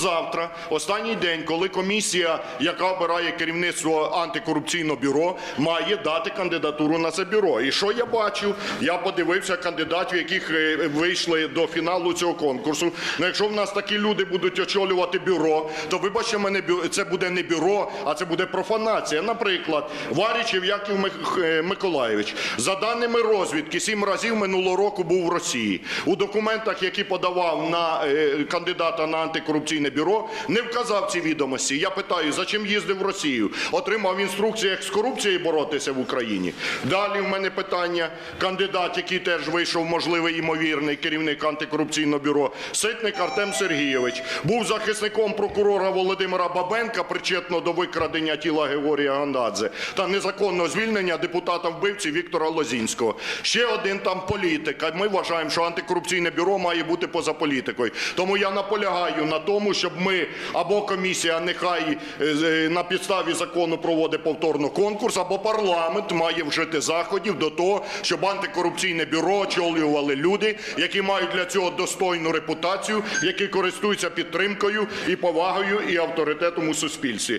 завтра, останній день, коли комісія, яка обирає керівництво антикорупційного бюро, має дати кандидатуру на це бюро. І що я бачив? Я подивився кандидатів, яких е, вийшли до фіналу цього конкурсу. Ну, якщо в нас такі люди будуть очолювати бюро, то вибачте мене, це буде не бюро, а це буде профанація. Наприклад, Варічев Яків е, Миколаєвич, за даними розвідки, сім разів минулого року був в Росії. У документах, які подавав на е, кандидата на антикорупційне бюро, не вказав ці відомості. Я питаю, за чим їздив в Росію? Отримав інструкцію, як з корупцією боротися в Україні. Далі в мене питання. Кандидат, який теж вийшов, можливий ймовірний керівник антикорупційного бюро, Ситник Артем Сергійович, був захисником прокурора Володимира Бабенка, причетного до викрадення тіла Георгія Гандадзе та незаконного звільнення депутата вбивці Віктора Лозінського. Ще один там політик. Ми вважаємо, що антикорупційне бюро має бути поза політикою. Тому я наполягаю на тому, щоб ми або комісія нехай е, е, на підставі закону проводить повторно конкурс, або парламент має вжити заходів до того, щоб антикорупційне бюро очолювали люди, які мають для цього достойну репутацію, які користуються підтримкою і повагою і авторитетом у суспільстві.